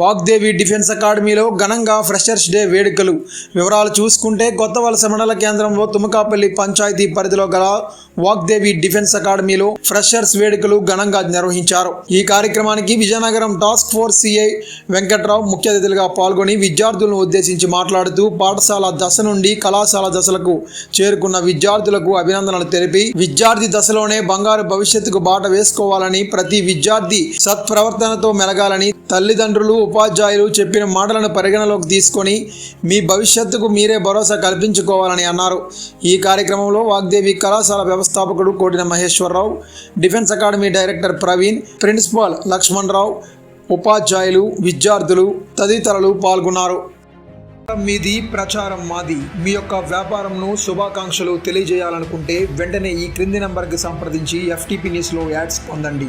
Vagdevi defence అకాడమీలో ఘనంగా freshers day వేడుకలు. వివరాలు చూసుకుంటే కొత్త వలస మండల కేంద్రంలో తుమకాపల్లి పంచాయతీ పరిధిలో గల వాగ్దేవి డిఫెన్స్ అకాడమీలో ఫ్రెషర్స్ వేడుకలు ఘనంగా నిర్వహించారు. ఈ కార్యక్రమానికి Vizianagaram task force CI Venkatrao ముఖ్య అతిథులుగా పాల్గొని విద్యార్థులను ఉద్దేశించి మాట్లాడుతూ పాఠశాల దశ నుండి కళాశాల దశలకు చేరుకున్న విద్యార్థులకు అభినందనలు తెలిపి విద్యార్థి దశలోనే బంగారు భవిష్యత్తుకు బాట వేసుకోవాలని ప్రతి విద్యార్థి సత్ప్రవర్తనతో మెలగాలని తల్లిదండ్రులు ఉపాధ్యాయులు చెప్పిన మాటలను పరిగణలోకి తీసుకొని మీ భవిష్యత్తుకు మీరే భరోసా కల్పించుకోవాలని అన్నారు. ఈ కార్యక్రమంలో వాగ్దేవి కళాశాల వ్యవస్థాపకుడు Kotina Maheshwararao defence academy director Praveen principal Lakshman Rao ఉపాధ్యాయులు విద్యార్థులు తదితరులు పాల్గొన్నారు. మీది ప్రచారం మాది. మీ యొక్క వ్యాపారంను శుభాకాంక్షలు తెలియజేయాలనుకుంటే వెంటనే ఈ క్రింది నంబర్కి సంప్రదించి ఎఫ్టీపీ న్యూస్లో యాడ్స్ పొందండి.